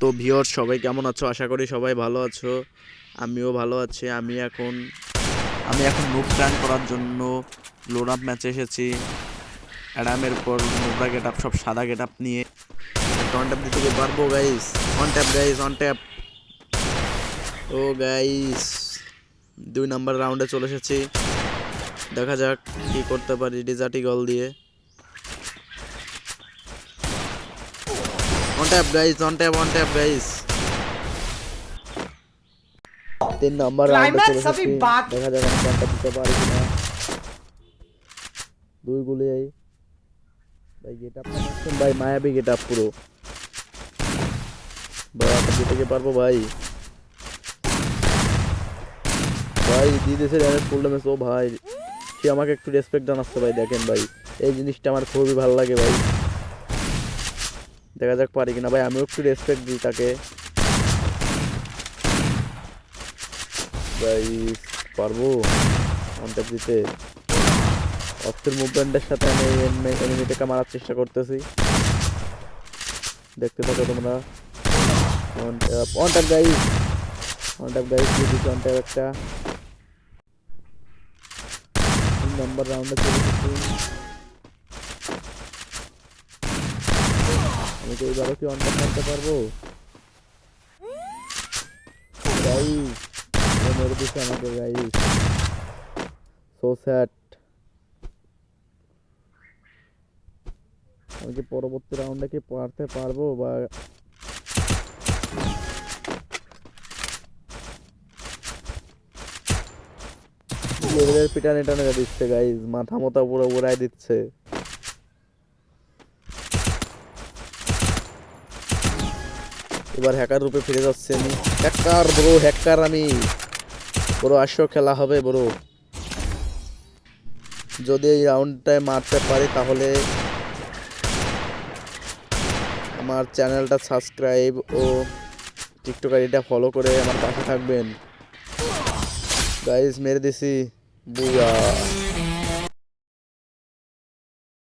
তো ভিওর সবাই কেমন আছো? আশা করি সবাই ভালো আছো। আমিও ভালো আছি। আমি এখন আমি এখন মুখ প্ল্যান করার জন্য লোন আপ ম্যাচে এসেছি। অ্যাডামের পর নোবরা গেট আপ সব সাদা গেট আপ নিয়ে। অন ট্যাপ দিতে পারব guys on tap guys on tap O guys দুই নাম্বার রাউন্ডে চলে এসেছি। দেখা যাক কি করতে পারি ডিজার্টি গল দিয়ে। One tap guys, one tap, one tap guys. তিন নম্বর রাউন্ডে চলে দুই গুলি এই। ভাই গেট আপ ভাই মায়াবী গেট আপ পুরো। ভাই আমি জিতে পারব ভাই। ভাই দিয়ে দিয়েছে ফুল ড্যামেজ ও ভাই। সে আমাকে একটু রেসপেক্ট জানাচ্ছে ভাই দেখেন ভাই। এই জিনিসটা আমার খুবই ভালো লাগে ভাই। দেখা যাক পারি কিনা। ভাই, আমিও একটু রেসপেক্ট দিই তাকে। ভাই, পারব কন্ট্যাক্ট দিতে? অস্ত্রের মুভমেন্টের সাথে আমি এনিমিটাকে মারার চেষ্টা করতেছি। দেখতে থাকো তোমরা। কন্ট্যাক্ট গাইস কন্ট্যাক্ট গাইস দিয়ে দিচ্ছি একটা। নম্বর রাউন্ডে চলে এসেছি আমি তো এইবারও কি অনটাক করতে পারব? গাইস মেরে দিচ্ছে আমাকে সো আমি কি পরবর্তী রাউন্ডে কি পারতে পারব বা পিটানে টানে দিচ্ছে গাইজ মাথা মতা পুরো উড়াই দিচ্ছে। এবার হ্যাকার রূপে ফিরে যাচ্ছে আমি হ্যাকার ব্রো হ্যাকার আমি। বড় আসো, খেলা হবে বড় যদি এই রাউন্ডটায় মারতে পারি তাহলে আমার চ্যানেলটা সাবস্ক্রাইব ও টিকটক আইডিটা ফলো করে আমার পাশে থাকবেন। গাইজ মেরে দিছি। বুয়া।